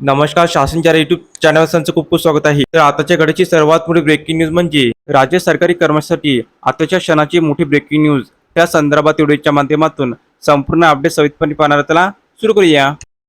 नमस्कार शासनच्या YouTube channel संचं खूप खूप स्वागत आहे. तर आताच्या घडीची सर्वात मोठी ब्रेकिंग न्यूज म्हणजे राज्य सरकारी कर्मचाऱ्यांसाठी आताच्या क्षणाची मोठी ब्रेकिंग न्यूज त्या संदर्भात व्हिडिओच्या माध्यमातून संपूर्ण अपडेट सवितपणे पाहणार त्याला सुरू करूया.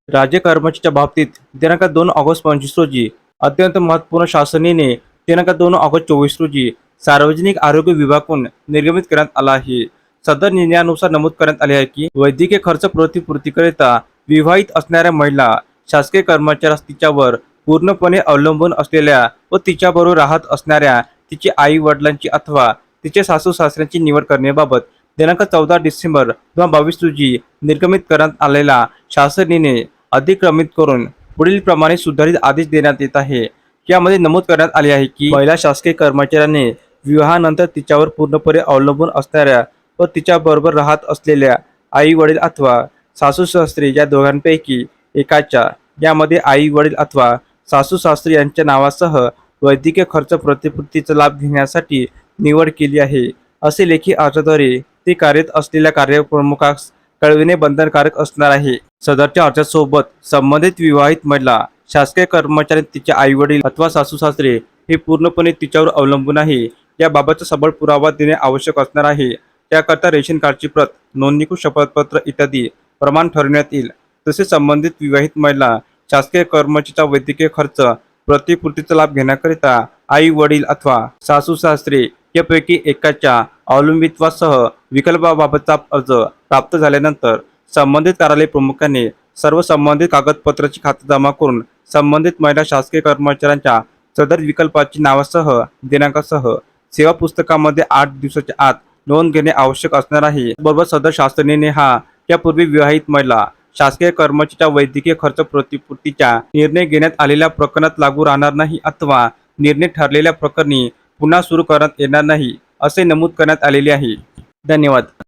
राज्य कर्मचाऱ्याच्या बाबतीत दिनांक दोन ऑगस्ट पंचवीस रोजी अत्यंत महत्त्वपूर्ण शासनाने दिनांक दोन ऑगस्ट चोवीस रोजी सार्वजनिक आरोग्य विभागाकडून निर्गमित करण्यात आला आहे. सदर निर्णयानुसार नमूद करण्यात आले आहे की वैद्यकीय खर्च प्रतिपूर्तीकरिता विवाहित असणाऱ्या महिला शासकीय कर्मचाऱ्यास तिच्यावर पूर्णपणे अवलंबून असलेल्या व तिच्याबरोबर राहत असणाऱ्या तिचे आई वडिलांची अथवा तिचे सासू सासऱ्यांची निवड करण्याबाबत दिनांक चौदा डिसेंबर दोन हजार बावीस रोजी निर्गमित करण्यात आलेला शासनाने अधिक्रमित करून पुढील प्रमाणे सुधारित आदेश देण्यात येत आहे. यामध्ये नमूद करण्यात आले आहे की महिला शासकीय कर्मचाऱ्याने विवाहानंतर तिच्यावर पूर्णपणे अवलंबून असणाऱ्या व तिच्याबरोबर राहत असलेल्या आई वडील अथवा सासू सासरे या दोघांपैकी एकाच्या यामध्ये आई वडील अथवा सासू सासरे यांच्या नावासह वैद्यकीय खर्च प्रतिपूर्तीचा लाभ घेण्यासाठी निवड केली आहे. असे लेखी अर्जाद्वारे ते कार्यरत असलेल्या कार्यप्रमुखास कळविणे बंधनकारक असणार आहे. सदरच्या अर्जासोबत संबंधित विवाहित महिला शासकीय कर्मचारी तिचे आई वडील अथवा सासू सासरे हे पूर्णपणे तिच्यावर अवलंबून आहे. याबाबतचा सबळ पुरावा देणे आवश्यक असणार आहे. त्याकरता रेशन कार्डची प्रत नोंदणीकृत शपथपत्र इत्यादी प्रमाण ठरवण्यात येईल. तसेच संबंधित विवाहित महिला शासकीय कर्मचारीचा वैद्यकीय खर्च प्रतिपूर्तीचा लाभ घेण्याकरिता आई वडील अथवा सासू सासरे यापैकी एकाच्या अवलंबित्वासह विकल्पाबाबतचा अर्ज प्राप्त झाल्यानंतर संबंधित कार्यालय प्रमुखाने सर्व संबंधित कागदपत्राची खाते जमा करून संबंधित महिला शासकीय कर्मचाऱ्यांच्या सदर विकल्पाची नावासह दिनांकासह सेवा पुस्तकामध्ये आठ दिवसाच्या आत नोंद घेणे आवश्यक असणार आहे. बरोबर सदर शासनाने हा यापूर्वी विवाहित महिला शासकीय कर्मचाऱ्याच्या वैद्यकीय खर्च प्रतिपूर्तीचा निर्णय घेण्यात आलेल्या प्रकरणात लागू राहणार नाही अथवा निर्णय ठरलेल्या प्रकरणी पुन्हा सुरू करण्यात येणार नाही असे नमूद करण्यात आलेले आहे. धन्यवाद.